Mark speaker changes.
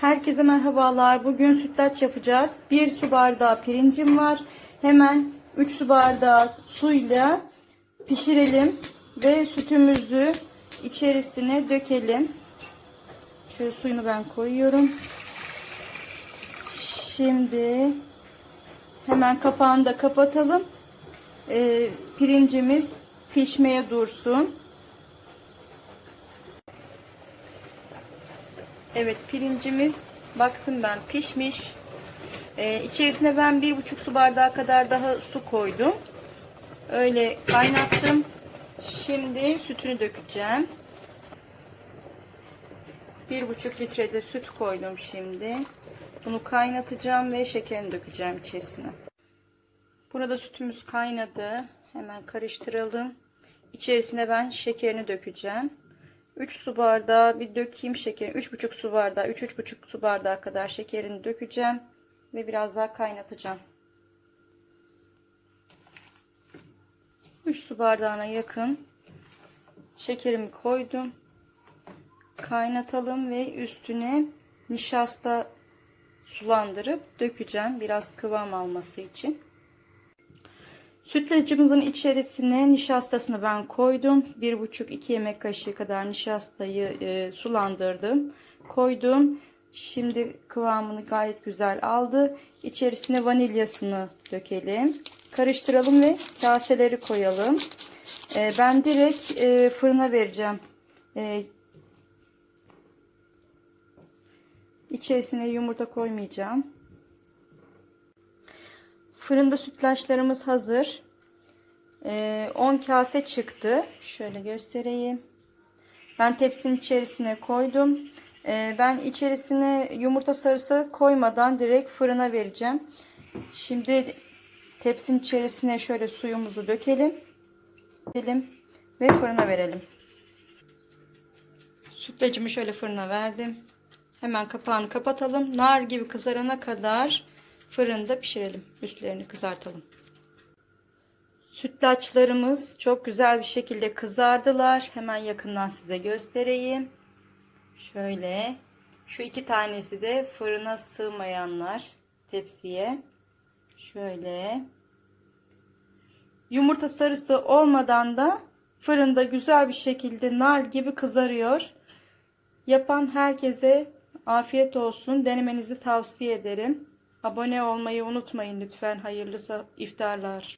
Speaker 1: Herkese merhabalar. Bugün sütlaç yapacağız. 1 su bardağı pirincim var. Hemen 3 su bardağı suyla pişirelim ve sütümüzü içerisine dökelim. Şöyle suyunu ben koyuyorum. Şimdi hemen kapağını da kapatalım. Ee, pirincimiz pişmeye dursun. Evet pirincimiz baktım ben pişmiş. Ee, içerisine ben bir buçuk su bardağı kadar daha su koydum. Öyle kaynattım. Şimdi sütünü dökeceğim. Bir buçuk litrede süt koydum şimdi. Bunu kaynatacağım ve şekerini dökeceğim içerisine. Burada sütümüz kaynadı. Hemen karıştıralım. İçerisine ben şekerini dökeceğim. 3 su bardağı bir dökeyim şekeri. 3,5 su bardağı, 3-3,5 su bardağı kadar şekerini dökeceğim. Ve biraz daha kaynatacağım. 3 su bardağına yakın şekerimi koydum. Kaynatalım ve üstüne nişasta sulandırıp dökeceğim. Biraz kıvam alması için. Sütlacımızın içerisine nişastasını ben koydum. 1,5-2 yemek kaşığı kadar nişastayı e, sulandırdım. Koydum. Şimdi kıvamını gayet güzel aldı. İçerisine vanilyasını dökelim. Karıştıralım ve kaseleri koyalım. E, ben direkt e, fırına vereceğim. E, içerisine yumurta koymayacağım. Fırında sütlaçlarımız hazır. Ee, 10 kase çıktı. Şöyle göstereyim. Ben tepsinin içerisine koydum. Ee, ben içerisine yumurta sarısı koymadan direkt fırına vereceğim. Şimdi tepsinin içerisine şöyle suyumuzu dökelim. Dökelim ve fırına verelim. Sütlacımı şöyle fırına verdim. Hemen kapağını kapatalım. Nar gibi kızarana kadar fırında pişirelim. Üstlerini kızartalım. Sütlaçlarımız çok güzel bir şekilde kızardılar. Hemen yakından size göstereyim. Şöyle. Şu iki tanesi de fırına sığmayanlar tepsiye. Şöyle. Yumurta sarısı olmadan da fırında güzel bir şekilde nar gibi kızarıyor. Yapan herkese afiyet olsun. Denemenizi tavsiye ederim. Abone olmayı unutmayın lütfen. Hayırlı iftarlar.